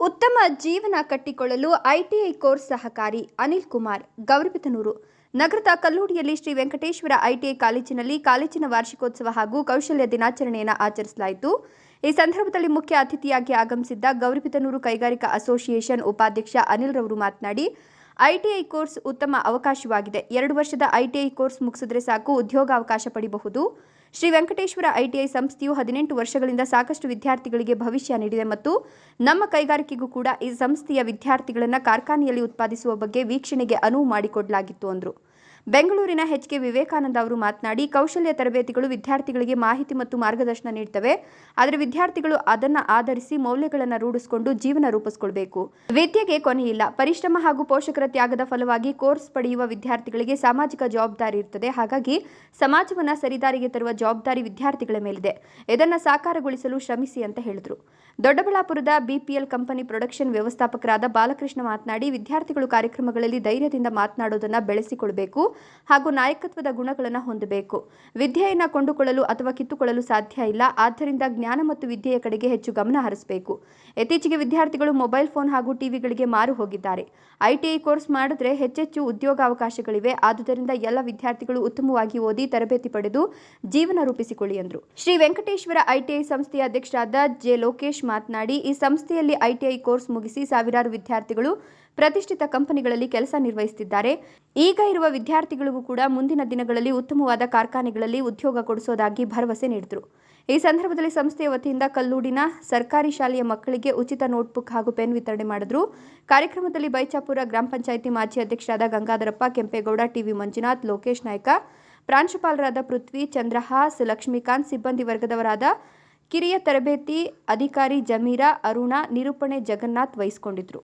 ಉತ್ತಮ ಜೀವನ ಕಟ್ಟಿಕೊಳ್ಳಲು ಐಟಿಐ ಕೋರ್ಸ್ ಸಹಕಾರಿ ಅನಿಲ್ ಕುಮಾರ್, ಗೌರಿಬಿದನೂರು. ನಗರದ ಕಲ್ಲೂಡಿಯಲ್ಲಿ ಶ್ರೀ ವೆಂಕಟೇಶ್ವರ ಐಟಿಐ ಕಾಲೇಜಿನಲ್ಲಿ ಕಾಲೇಜಿನ ವಾರ್ಷಿಕೋತ್ಸವ ಹಾಗೂ ಕೌಶಲ್ಯ ದಿನಾಚರಣೆಯನ್ನು ಆಚರಿಸಲಾಯಿತು. ಈ ಸಂದರ್ಭದಲ್ಲಿ ಮುಖ್ಯ ಅತಿಥಿಯಾಗಿ ಆಗಮಿಸಿದ್ದ ಗೌರಿಬಿದನೂರು ಕೈಗಾರಿಕಾ ಅಸೋಸಿಯೇಷನ್ ಉಪಾಧ್ಯಕ್ಷ ಅನಿಲ್ ರವರು ಮಾತನಾಡಿ ಐಟಿಐ ಕೋರ್ಸ್ ಉತ್ತಮ ಅವಕಾಶವಾಗಿದೆ. ಎರಡು ವರ್ಷದ ಐಟಿಐ ಕೋರ್ಸ್ ಮುಗಿಸಿದ್ರೆ ಸಾಕು, ಉದ್ಯೋಗಾವಕಾಶ ಪಡಿಬಹುದು. ಶ್ರೀ ವೆಂಕಟೇಶ್ವರ ಐಟಿಐ ಸಂಸ್ಥೆಯು ಹದಿನೆಂಟು ವರ್ಷಗಳಿಂದ ಸಾಕಷ್ಟು ವಿದ್ಯಾರ್ಥಿಗಳಿಗೆ ಭವಿಷ್ಯ ನೀಡಿದೆ ಮತ್ತು ನಮ್ಮ ಕೈಗಾರಿಕೆಗೂ ಕೂಡ ಈ ಸಂಸ್ಥೆಯ ವಿದ್ಯಾರ್ಥಿಗಳನ್ನು ಕಾರ್ಖಾನೆಯಲ್ಲಿ ಉತ್ಪಾದಿಸುವ ಬಗ್ಗೆ ವೀಕ್ಷಣೆಗೆ ಅನುವು ಮಾಡಿಕೊಡಲಾಗಿತ್ತು ಅಂದರು. ಬೆಂಗಳೂರಿನ ಎಚ್ ಕೆ ವಿವೇಕಾನಂದ ಅವರು ಮಾತನಾಡಿ, ಕೌಶಲ್ಯ ತರಬೇತಿಗಳು ವಿದ್ಯಾರ್ಥಿಗಳಿಗೆ ಮಾಹಿತಿ ಮತ್ತು ಮಾರ್ಗದರ್ಶನ ನೀಡ್ತವೆ. ಆದರೆ ವಿದ್ಯಾರ್ಥಿಗಳು ಅದನ್ನು ಆಧರಿಸಿ ಮೌಲ್ಯಗಳನ್ನು ರೂಢಿಸಿಕೊಂಡು ಜೀವನ ರೂಪಿಸಿಕೊಳ್ಬೇಕು. ವಿದ್ಯೆಗೆ ಕೊನೆಯಿಲ್ಲ ಪರಿಶ್ರಮ ಹಾಗೂ ಪೋಷಕರ ತ್ಯಾಗದ ಫಲವಾಗಿ ಕೋರ್ಸ್ ಪಡೆಯುವ ವಿದ್ಯಾರ್ಥಿಗಳಿಗೆ ಸಾಮಾಜಿಕ ಜವಾಬ್ದಾರಿ ಇರುತ್ತದೆ ಹಾಗಾಗಿ ಸಮಾಜವನ್ನು ಸರಿದಾರಿಗೆ ತರುವ ಜವಾಬ್ದಾರಿ ವಿದ್ಯಾರ್ಥಿಗಳ ಮೇಲಿದೆ. ಇದನ್ನು ಸಾಕಾರಗೊಳಿಸಲು ಶ್ರಮಿಸಿ ಅಂತ ಹೇಳಿದರು. ದೊಡ್ಡಬಳ್ಳಾಪುರದ ಬಿಪಿಎಲ್ ಕಂಪನಿ ಪ್ರೊಡಕ್ಷನ್ ವ್ಯವಸ್ಥಾಪಕರಾದ ಬಾಲಕೃಷ್ಣ ಮಾತನಾಡಿ, ವಿದ್ಯಾರ್ಥಿಗಳು ಕಾರ್ಯಕ್ರಮಗಳಲ್ಲಿ ಧೈರ್ಯದಿಂದ ಮಾತನಾಡುವುದನ್ನು ಬೆಳೆಸಿಕೊಳ್ಳಬೇಕು ಹಾಗೂ ನಾಯಕತ್ವದ ಗುಣಗಳನ್ನು ಹೊಂದಬೇಕು. ವಿದ್ಯೆಯನ್ನು ಕೊಂಡುಕೊಳ್ಳಲು ಅಥವಾ ಕಿತ್ತುಕೊಳ್ಳಲು ಸಾಧ್ಯ ಇಲ್ಲ. ಆದ್ದರಿಂದ ಜ್ಞಾನ ಮತ್ತು ವಿದ್ಯೆಯ ಕಡೆಗೆ ಹೆಚ್ಚು ಗಮನ ಹರಿಸಬೇಕು. ಇತ್ತೀಚೆಗೆ ವಿದ್ಯಾರ್ಥಿಗಳು ಮೊಬೈಲ್ ಫೋನ್ ಹಾಗೂ ಟಿವಿಗಳಿಗೆ ಮಾರು ಹೋಗಿದ್ದಾರೆ. ಐಟಿಐ ಕೋರ್ಸ್ ಮಾಡಿದ್ರೆ ಹೆಚ್ಚೆಚ್ಚು ಉದ್ಯೋಗಾವಕಾಶಗಳಿವೆ. ಆದುದರಿಂದ ಎಲ್ಲ ವಿದ್ಯಾರ್ಥಿಗಳು ಉತ್ತಮವಾಗಿ ಓದಿ ತರಬೇತಿ ಪಡೆದು ಜೀವನ ರೂಪಿಸಿಕೊಳ್ಳಿ ಎಂದರು. ಶ್ರೀ ವೆಂಕಟೇಶ್ವರ ಐಟಿಐ ಸಂಸ್ಥೆಯ ಅಧ್ಯಕ್ಷರಾದ ಜೆ ಲೋಕೇಶ್ ಮಾತನಾಡಿ, ಈ ಸಂಸ್ಥೆಯಲ್ಲಿ ಐಟಿಐ ಕೋರ್ಸ್ ಮುಗಿಸಿ ಸಾವಿರಾರು ವಿದ್ಯಾರ್ಥಿಗಳು ಪ್ರತಿಷ್ಠಿತ ಕಂಪನಿಗಳಲ್ಲಿ ಕೆಲಸ ನಿರ್ವಹಿಸುತ್ತಿದ್ದಾರೆ. ಈಗ ಇರುವ ವಿದ್ಯಾರ್ಥಿಗಳಿಗೂ ಕೂಡ ಮುಂದಿನ ದಿನಗಳಲ್ಲಿ ಉತ್ತಮವಾದ ಕಾರ್ಖಾನೆಗಳಲ್ಲಿ ಉದ್ಯೋಗ ಕೊಡಿಸೋದಾಗಿ ಭರವಸೆ ನೀಡಿದರು. ಈ ಸಂದರ್ಭದಲ್ಲಿ ಸಂಸ್ಥೆಯ ವತಿಯಿಂದ ಕಲ್ಲೂಡಿನ ಸರ್ಕಾರಿ ಶಾಲೆಯ ಮಕ್ಕಳಿಗೆ ಉಚಿತ ನೋಟ್ಬುಕ್ ಹಾಗೂ ಪೆನ್ ವಿತರಣೆ ಮಾಡಿದ್ರು. ಕಾರ್ಯಕ್ರಮದಲ್ಲಿ ಬೈಚಾಪುರ ಗ್ರಾಮ ಪಂಚಾಯಿತಿ ಮಾಜಿ ಅಧ್ಯಕ್ಷರಾದ ಗಂಗಾಧರಪ್ಪ, ಕೆಂಪೇಗೌಡ, ಟಿವಿ ಮಂಜುನಾಥ್, ಲೋಕೇಶ್ ನಾಯ್ಕ, ಪ್ರಾಂಶುಪಾಲರಾದ ಪೃಥ್ವಿ ಚಂದ್ರಹಾಸ್ ಲಕ್ಷ್ಮೀಕಾಂತ್ ಸಿಬ್ಬಂದಿ ವರ್ಗದವರಾದ ಕಿರಿಯ ತರಬೇತಿ ಅಧಿಕಾರಿ ಜಮೀರಾ, ಅರುಣ, ನಿರೂಪಣೆ ಜಗನ್ನಾಥ್ ವಹಿಸಿಕೊಂಡಿದ್ರು.